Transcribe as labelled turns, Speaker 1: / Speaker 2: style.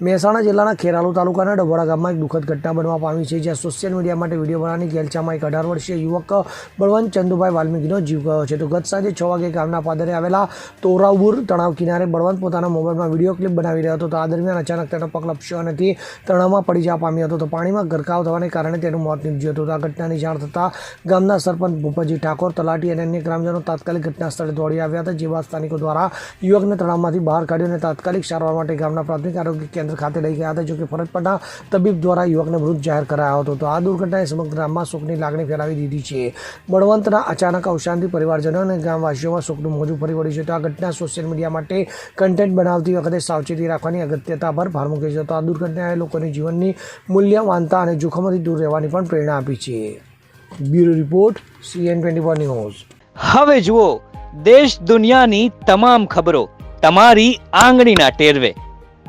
Speaker 1: મહેસાણા જિલ્લાના ખેરાલુ તાલુકાના ડભોડા ગામમાં એક દુઃખદ ઘટના બનવા પામી છે, જ્યાં સોશિયલ મીડિયા માટે વીડિયો બનાવવાની ગેલચામાં એક અઢાર વર્ષીય યુવક બળવંત ચંદુભાઈ વાલ્મીકીનો જીવ ગયો છે. તો ગત સાંજે છ વાગે ગામના પાદરે આવેલા તોરાવુર તણાવ કિનારે બળવંત પોતાના મોબાઈલમાં વીડિયો ક્લિપ બનાવી રહ્યો હતો. તો આ દરમિયાન અચાનક તેનો પગ લપસ્યો અને તે તણાવમાં પડી જવા પામ્યો હતો. તો પાણીમાં ગરકાવ થવાને કારણે તેનું મોત નીપજ્યું હતું. તો આ ઘટનાની જાણ થતાં ગામના સરપંચ ભૂપતજી ઠાકોર, તલાટી અને અન્ય ગ્રામજનો તાત્કાલિક ઘટના સ્થળે દોડી આવ્યા હતા જે બાદ સ્થાનિકો દ્વારા યુવકને તણાવમાંથી બહાર કાઢ્યો અને તાત્કાલિક સારવાર માટે ગામના પ્રાથમિક આરોગ્ય કેન્દ્ર ખાતે લઈ ગયા હતા જોકે ફરજ પરના તબીબ દ્વારા યુવકને મૃત જાહેર કરાયો હતો. તો આ દુર્ઘટનાએ સમગ્ર ગામમાં શોકની લાગણી ફેલાવી દીધી છે. બળવંતના અચાનક અવસાનથી પરિવારજનો અને ગામવાસીઓમાં શોકનું મોજું ફરી વળ્યું છે. તો આ ઘટના સોશિયલ મીડિયા માટે કન્ટેન્ટ બનાવતી વખતે સાવચેતી રાખવાની અગત્યતા પર ભાર મૂકે છે. તો આ દુર્ઘટનાએ લોકોની જીવનની મૂલ્યવાનતા અને જોખમોથી દૂર રહેવાની પણ પ્રેરણા આપી છે. Bureau report CN twenty four news.
Speaker 2: હવે જુઓ, દેશ દુનિયાની તમામ ખબરો તમારી આંગળીના ટેરવે.